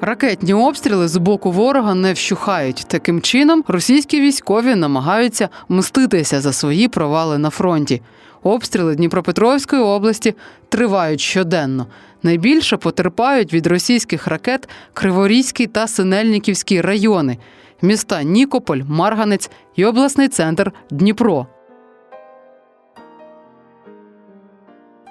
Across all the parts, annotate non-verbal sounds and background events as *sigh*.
Ракетні обстріли з боку ворога не вщухають. Таким чином, російські військові намагаються мститися за свої провали на фронті. Обстріли Дніпропетровської області тривають щоденно. Найбільше потерпають від російських ракет Криворізький та Синельниківський райони, міста Нікополь, Марганець і обласний центр Дніпро.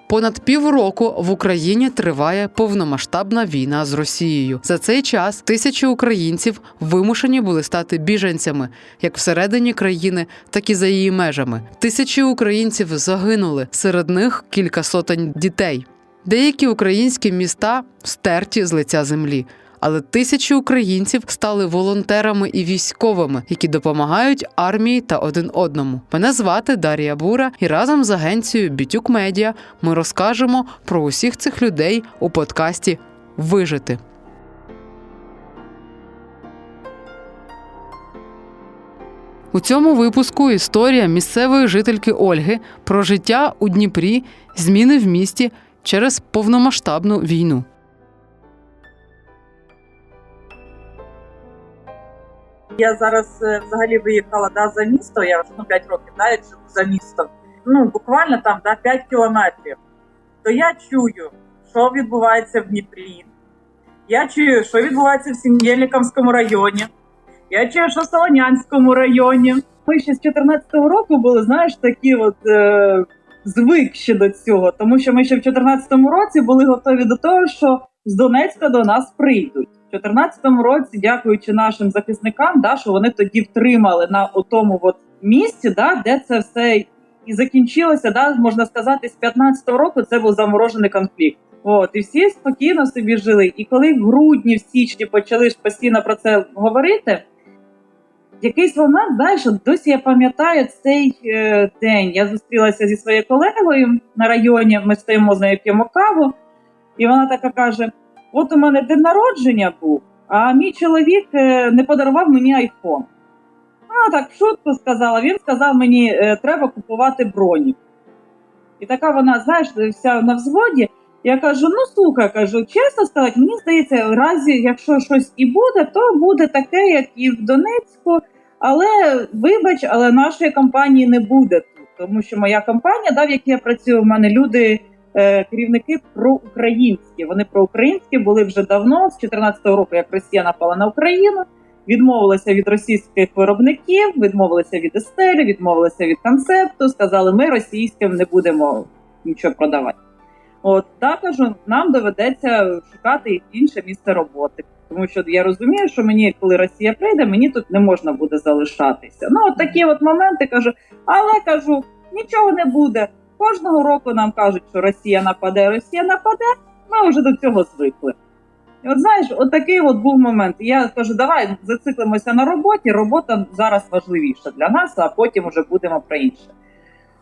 Понад півроку в Україні триває повномасштабна війна з Росією. За цей час тисячі українців вимушені були стати біженцями як всередині країни, так і за її межами. Тисячі українців загинули, серед них кілька сотень дітей. Деякі українські міста стерті з лиця землі. Але тисячі українців стали волонтерами і військовими, які допомагають армії та один одному. Мене звати Дар'я Бура, і разом з агенцією Бітюк Медіа ми розкажемо про усіх цих людей у подкасті Вижити. У цьому випуску історія місцевої жительки Ольги про життя у Дніпрі, зміни в місті через повномасштабну війну. Я зараз е, взагалі виїхала да, за місто, я ну, 5 років як живу за містом. Ну, буквально там да, 5 кілометрів. То я чую, що відбувається в Дніпрі. Я чую, що відбувається в Сім'єльниковському районі. Я чую, що в Солонянському районі. Ми ще з 14-го року були, знаєш, такі от е, звик ще до цього, тому що ми ще в 14-му році були готові до того, що з Донецька до нас прийдуть. У 14-му році, дякуючи нашим захисникам, да, що вони тоді втримали на тому от місці, да, де це все і закінчилося, да, можна сказати, з 15-го року це був заморожений конфлікт. От, і всі спокійно собі жили. І коли в грудні, в січні почали ж постійно про це говорити, якийсь момент, знаєш, досі я пам'ятаю цей е, день. Я зустрілася зі своєю колегою на районі, ми стоїмо з нею п'ємо каву, і вона така каже: От у мене день народження був, а мій чоловік е, не подарував мені айфон. Ну, так шутку сказала. Він сказав мені, е, треба купувати броню. І така вона, знаєш, вся на взводі. Я кажу: ну слухай, кажу, чесно сказати, мені здається, в разі, якщо щось і буде, то буде таке, як і в Донецьку. Але вибач, але нашої компанії не буде тут, тому що моя компанія, да, в якій я працюю, в мене люди керівники проукраїнські. Вони проукраїнські були вже давно, з 2014 року, як Росія напала на Україну, відмовилися від російських виробників, відмовилися від естелі, відмовилися від концепту. Сказали, ми російським не будемо нічого продавати. От також нам доведеться шукати інше місце роботи. Тому що я розумію, що мені, коли Росія прийде, мені тут не можна буде залишатися. Ну, от такі от моменти кажу, але кажу, нічого не буде. Кожного року нам кажуть, що Росія нападе, Росія нападе. Ми вже до цього звикли. І от знаєш, от такий от був момент. Я кажу, давай зациклимося на роботі. Робота зараз важливіша для нас, а потім вже будемо про інше.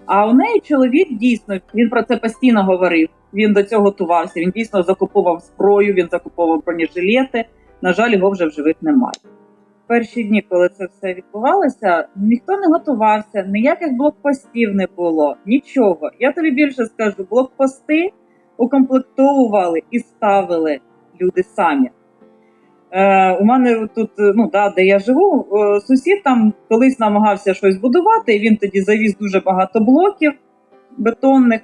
А у неї чоловік дійсно він про це постійно говорив. Він до цього готувався. Він дійсно закуповував зброю, він закуповував бронежилети. На жаль, його вже в живих немає. Перші дні, коли це все відбувалося, ніхто не готувався, ніяких блокпостів не було, нічого. Я тобі більше скажу, блокпости укомплектовували і ставили люди самі. Е, у мене тут, ну да, де я живу, е, сусід там колись намагався щось будувати, і він тоді завіз дуже багато блоків бетонних.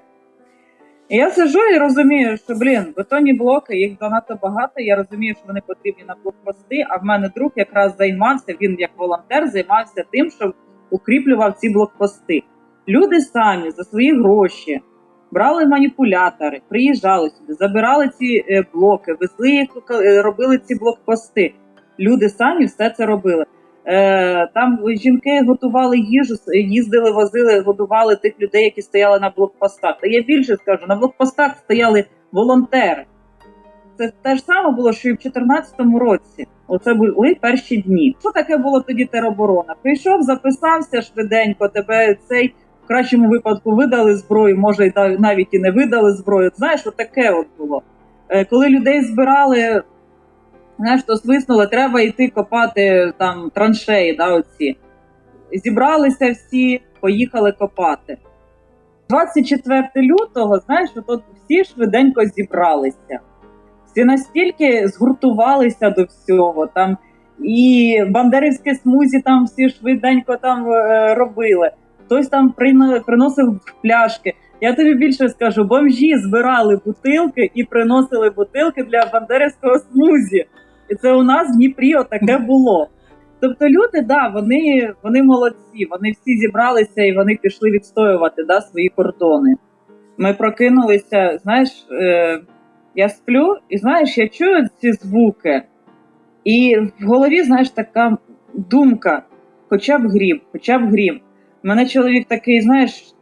Я сижу і розумію, що блін, бетонні блоки, їх занадто багато. Я розумію, що вони потрібні на блокпости. А в мене друг якраз займався, він як волонтер займався тим, що укріплював ці блокпости. Люди самі за свої гроші брали маніпулятори, приїжджали сюди, забирали ці е, блоки, везли їх, е, робили ці блокпости. Люди самі все це робили. Е, Там жінки готували їжу, їздили, возили, годували тих людей, які стояли на блокпостах. Та я більше скажу, на блокпостах стояли волонтери. Це те ж саме було, що і в 2014 році. Оце були перші дні. Що таке було тоді тероборона? Прийшов, записався швиденько, тебе цей в кращому випадку видали зброю, може навіть і не видали зброю. Знаєш, от таке от було. Е, Коли людей збирали знаєш, то свиснули, треба йти копати там траншеї, да, оці. Зібралися всі, поїхали копати. 24 лютого, знаєш, от всі швиденько зібралися. Всі настільки згуртувалися до всього. Там і бандерівське смузі там всі швиденько там е, робили. Хтось там приносив пляшки. Я тобі більше скажу, бомжі збирали бутилки і приносили бутилки для бандерівського смузі. І це у нас в Дніпрі отаке було. Тобто люди, да, вони, вони молодці, вони всі зібралися і вони пішли відстоювати да, свої кордони. Ми прокинулися, знаєш, е, я сплю, і знаєш, я чую ці звуки, і в голові, знаєш, така думка: хоча б грім, хоча б грім. У мене чоловік такий, знаєш,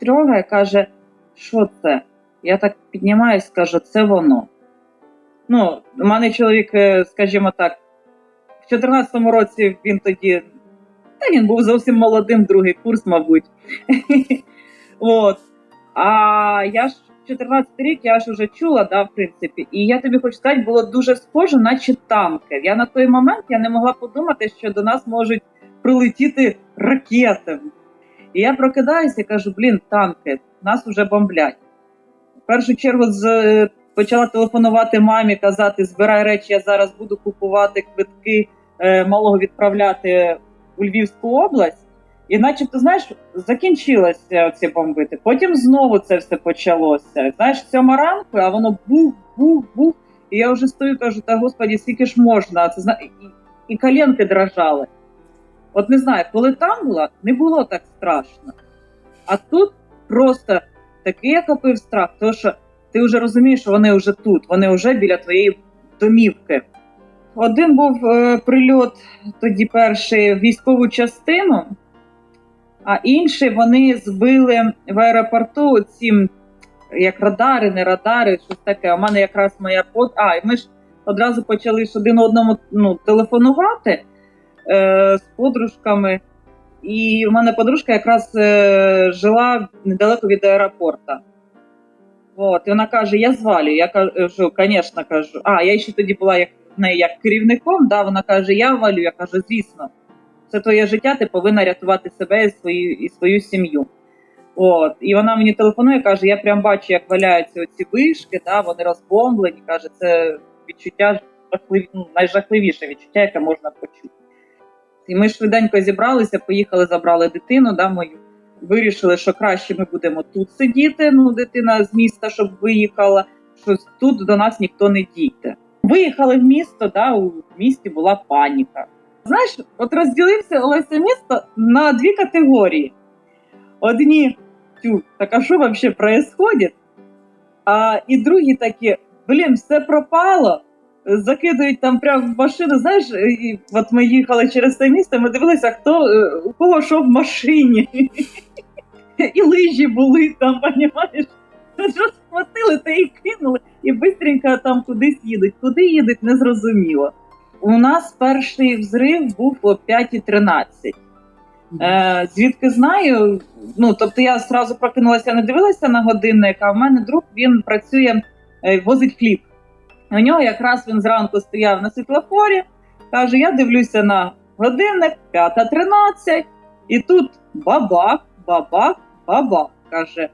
трогає, каже, що це? Я так піднімаюсь, кажу, це воно. Ну, у мене чоловік, е, скажімо так, в 14-му році він тоді, та він був зовсім молодим, другий курс, мабуть. *laughs* От. А я ж 14 рік, я ж вже чула, да, в принципі, і я тобі хочу сказати, було дуже схоже, наче танки. Я на той момент я не могла подумати, що до нас можуть прилетіти ракети. І я прокидаюся і кажу: блін, танки, нас вже бомблять. В першу чергу з, почала телефонувати мамі, казати: збирай речі, я зараз буду купувати квитки, е, малого відправляти у Львівську область. І начебто, знаєш, закінчилося ці бомбити. Потім знову це все почалося. Знаєш, сьома ранку, а воно бух, бух, бух. І я вже стою, кажу, та господі, скільки ж можна? Це зна... і, і коленки дрожали. От не знаю, коли там була, не було так страшно. А тут просто такий охопив страх, тому що ти вже розумієш, що вони вже тут, вони вже біля твоєї домівки. Один був е, прильот тоді перший в військову частину, а інший вони збили в аеропорту ці як радари, не радари, щось таке. У мене якраз моя под. А, і ми ж одразу почали ж один одному ну, телефонувати е, з подружками. І в мене подружка якраз е, жила недалеко від аеропорта. От, і вона каже: Я звалю. Я кажу, звісно, кажу. А, я ще тоді була як в неї як керівником. Да, вона каже: Я валю. Я кажу, звісно, це твоє життя, ти повинна рятувати себе і свою, і свою сім'ю. От, і вона мені телефонує, каже: я прям бачу, як валяються оці вишки, да, вони розбомблені. каже, це відчуття жахливі, ну, найжахливіше відчуття, яке можна почути. І ми швиденько зібралися, поїхали, забрали дитину, да, мою. Вирішили, що краще ми будемо тут сидіти. Ну, дитина з міста, щоб виїхала, що тут до нас ніхто не дійде. Виїхали в місто, да, у місті була паніка. Знаєш, от розділився Олеся місто на дві категорії. Одні, тю, так а що взагалі відбувається? А і другі такі, блін, все пропало. Закидують там прямо в машину. Знаєш, і от ми їхали через це місто, ми дивилися, хто е, у кого що в машині. І лижі були там, понімаєш? Що схватили та і кинули, і швидко там кудись їдуть. Куди їдуть, не зрозуміло. У нас перший взрив був о 5.13. Е, звідки знаю, ну тобто я зразу прокинулася, не дивилася на годинник, а в мене друг він працює, е, возить хліб. У нього якраз він зранку стояв на світлофорі, каже: Я дивлюся на годинник 5.13, і тут бабах, бабах, бабах. каже.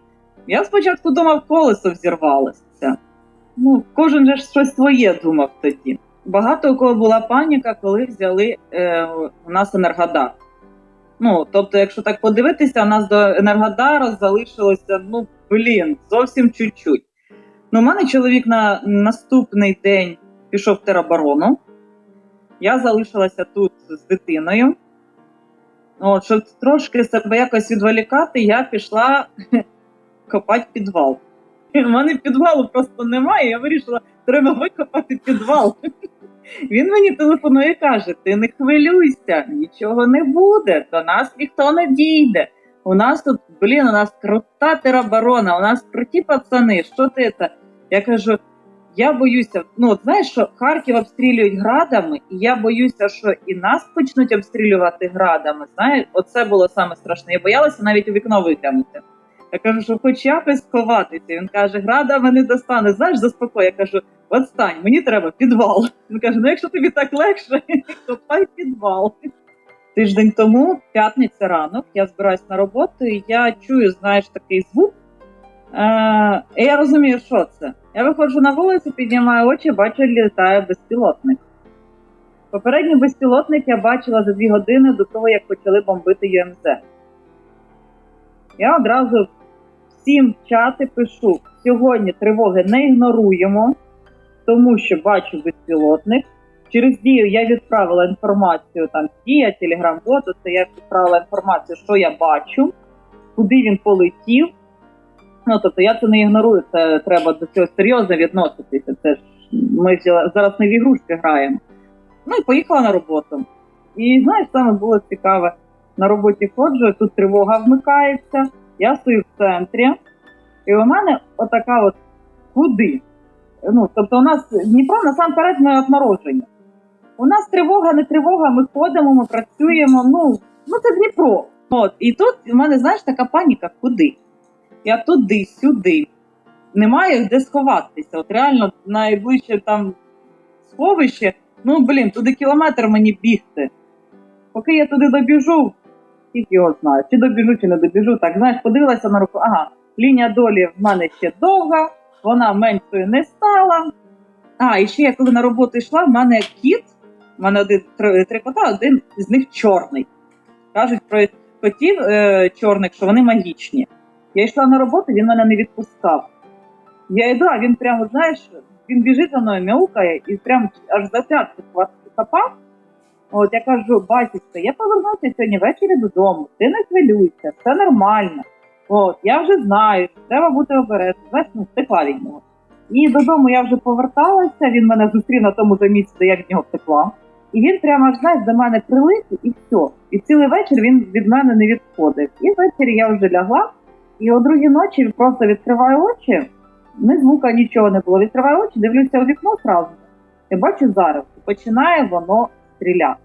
Я спочатку думав, колесо взірвалося. Ну, кожен же щось своє думав тоді. Багато у кого була паніка, коли взяли е, у нас енергодар. Ну, тобто, якщо так подивитися, у нас до Енергодара залишилося, ну, блін, зовсім чуть-чуть. Ну, у мене чоловік на наступний день пішов в тероборону. Я залишилася тут з дитиною. От, щоб трошки себе якось відволікати, я пішла *laughs* копати підвал. У мене підвалу просто немає. Я вирішила, треба викопати підвал. *laughs* Він мені телефонує і каже: Ти не хвилюйся, нічого не буде, до нас ніхто не дійде. У нас тут, блін, у нас крута тероборона, у нас круті пацани, що ти це? Я кажу, я боюся, ну знаєш, що Харків обстрілюють градами, і я боюся, що і нас почнуть обстрілювати градами. Знаєш, оце було саме страшне. Я боялася навіть у вікно виглянути. Я кажу, що хоч якось сховатися. Він каже, градами не достане. Знаєш, заспокой. Я кажу, отстань, мені треба підвал. Він каже: ну якщо тобі так легше, *laughs* копай підвал. Тиждень тому, п'ятниця ранок, я збираюсь на роботу, і я чую, знаєш, такий звук. Е, і я розумію, що це. Я виходжу на вулицю, піднімаю очі, бачу, літає безпілотник. Попередній безпілотник я бачила за дві години до того, як почали бомбити ЮМЗ. Я одразу всім в чати пишу: сьогодні тривоги не ігноруємо, тому що бачу безпілотник. Через дію я відправила інформацію там Дія, Телеграм-боту, це я відправила інформацію, що я бачу, куди він полетів. Ну тобто я це не ігнорую, це треба до цього серйозно відноситися. Це ж ми зараз не в ігрушки граємо. Ну і поїхала на роботу. І знаєш, саме було цікаве. На роботі ходжу, тут тривога вмикається, я стою в центрі, і у мене отака от куди? Ну, тобто, у нас Дніпро насамперед ми від народження. У нас тривога, не тривога, ми ходимо, ми працюємо. Ну, ну це Дніпро. От, і тут у мене, знаєш, така паніка, куди? Я туди, сюди. Немає де сховатися. От реально найближче там сховище, ну блін, туди кілометр мені бігти. Поки я туди добіжу, тільки його знаю. Чи добіжу, чи не добіжу. Так, знаєш, подивилася на руку, ага, лінія долі в мене ще довга, вона меншою не стала. А, і ще я коли на роботу йшла, в мене кіт, в мене один три, кота, один з них чорний. Кажуть про котів е, чорних, що вони магічні. Я йшла на роботу, він мене не відпускав. Я йду, а він прямо, знаєш, він біжить за мною, мяукає і прямо аж за п'ятку хапав. От я кажу, батюшка, я повернуся сьогодні ввечері додому, ти не хвилюйся, все нормально. От, я вже знаю, що треба бути обережним. Знаєш, ну, втекла від нього. І додому я вже поверталася, він мене зустрів на тому же місці, де я від нього втекла. І він прямо аж знаєш, до мене прилип і все. І цілий вечір він від мене не відходив. І ввечері я вже лягла, і о другій ночі просто відкриваю очі, ні звука, нічого не було. Відкриваю очі, дивлюся у вікно зразу. І бачу зараз, починає воно стріляти.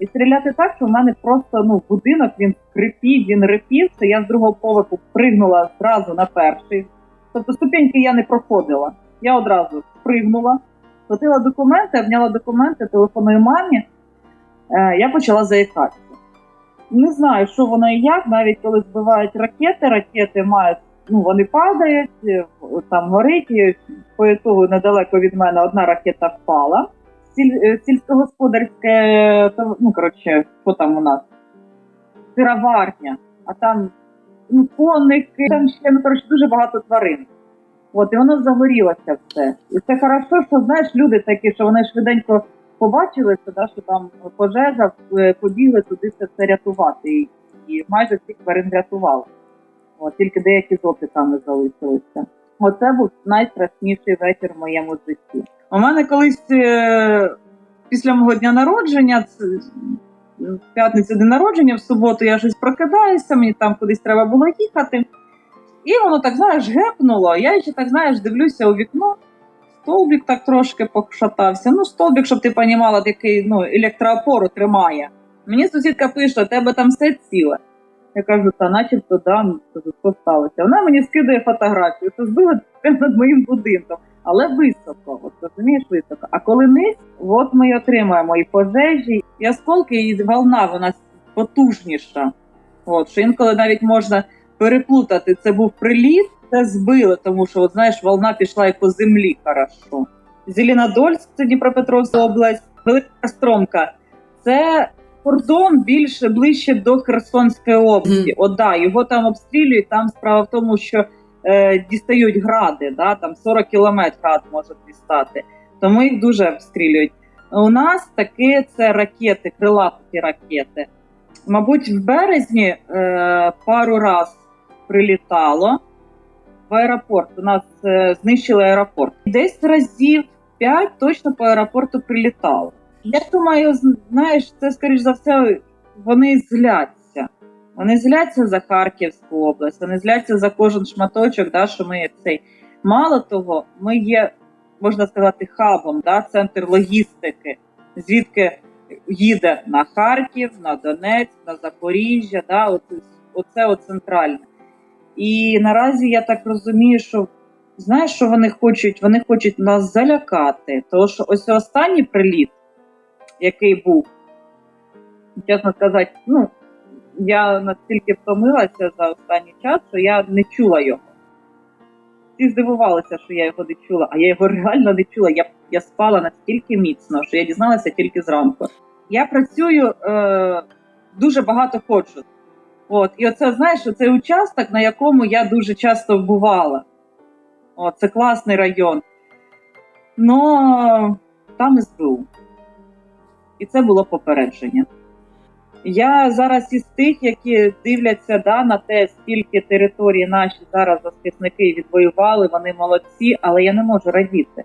І стріляти так, що в мене просто ну, будинок він скрипів, він рипів, що я з другого поверху пригнула зразу на перший. Тобто ступеньки я не проходила. Я одразу спригнула, схватила документи, обняла документи, телефоную мамі. Е, я почала заїкатися. Не знаю, що воно і як, навіть коли збивають ракети, ракети мають, ну вони падають, е, там горить, і по ітогу недалеко від мене одна ракета впала. Сіль, е, сільськогосподарське, ну коротше, що там у нас? Сироварня, а там ну, коники, там ще ну, коротше, дуже багато тварин. От, і воно загорілося все. І це хорошо, що знаєш, люди такі, що вони швиденько побачили, що, да, що там пожежа, е, побігли туди все це рятувати. І, і майже всіх тварин рятували. От, тільки деякі з опіками залишилися. Оце був найстрашніший вечір в моєму житті. У мене колись е, після мого дня народження, в п'ятницю день народження, в суботу я щось прокидаюся, мені там кудись треба було їхати. І воно так, знаєш, гепнуло. Я ще так, знаєш, дивлюся у вікно. Столбик так трошки пошатався. Ну, столбик, щоб ти понімала, який ну, електроопору тримає. Мені сусідка пише, тебе там все ціле. Я кажу, та начебто да, ну, що сталося. Вона мені скидає фотографію, що збила над моїм будинком, але високо, от розумієш, високо. А коли низ, от ми отримаємо і пожежі, і осколки, і волна вона потужніша. От, що інколи навіть можна переплутати, це був приліт, це збило, тому що, от, знаєш, волна пішла і по землі хорошо. Зеленодольськ, це Дніпропетровська область, Велика Стромка. Це кордон більше ближче до Херсонської області. От да, його там обстрілюють. Там справа в тому, що е, дістають гради, да, там 40 кілометрів град може дістати. Тому їх дуже обстрілюють. У нас таки це ракети, крилаті ракети. Мабуть, в березні е, пару раз прилітало в аеропорт. У нас е, знищили аеропорт. Десь разів 5 точно по аеропорту прилітало. Я думаю, знаєш, це скоріш за все, вони зляться. Вони зляться за Харківську область, вони зляться за кожен шматочок, да, що ми цей. Мало того, ми є, можна сказати, хабом, да, центр логістики, звідки їде на Харків, на Донецьк, на Запоріжжя, да, от, оце от центральне. І наразі я так розумію, що знаєш, що вони хочуть? Вони хочуть нас залякати. Тому що ось останній приліт, який був, чесно сказати, ну я настільки втомилася за останній час, що я не чула його. всі здивувалися, що я його не чула, а я його реально не чула. Я, я спала настільки міцно, що я дізналася тільки зранку. Я працюю е, дуже багато ходжу. От, і оце знаєш, цей участок, на якому я дуже часто бувала. От, це класний район. Но там СБУ. І це було попередження. Я зараз із тих, які дивляться да, на те, скільки території наші зараз захисники відвоювали, вони молодці, але я не можу радіти.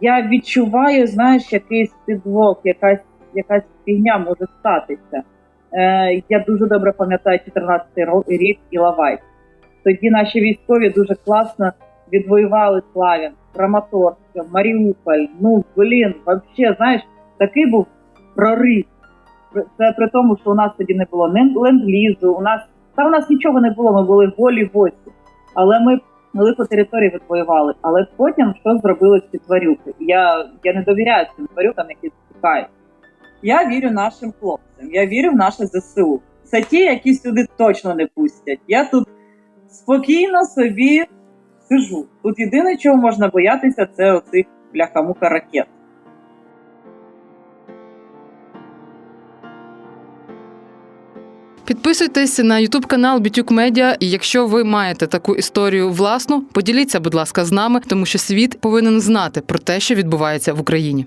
Я відчуваю, знаєш, якийсь підвох, якась, якась фігня може статися. Е, я дуже добре пам'ятаю 14-й рік і Лавай. Тоді наші військові дуже класно відвоювали Славян, Краматорськ, Маріуполь. Ну, блін, взагалі, знаєш, такий був прорив. Це при тому, що у нас тоді не було ні ленд-лізу, у нас та у нас нічого не було, ми були голі гості. Але ми велику територію відвоювали. Але потім що зробили ці тварюки? Я, я не довіряю цим тварюкам, які тікають. Я вірю нашим хлопцям, я вірю в наше ЗСУ. Це ті, які сюди точно не пустять. Я тут спокійно собі сижу. Тут єдине, чого можна боятися, це оцих бляхамука ракет. Підписуйтесь на Ютуб канал Бітюк Медіа. І якщо ви маєте таку історію власну, поділіться, будь ласка, з нами, тому що світ повинен знати про те, що відбувається в Україні.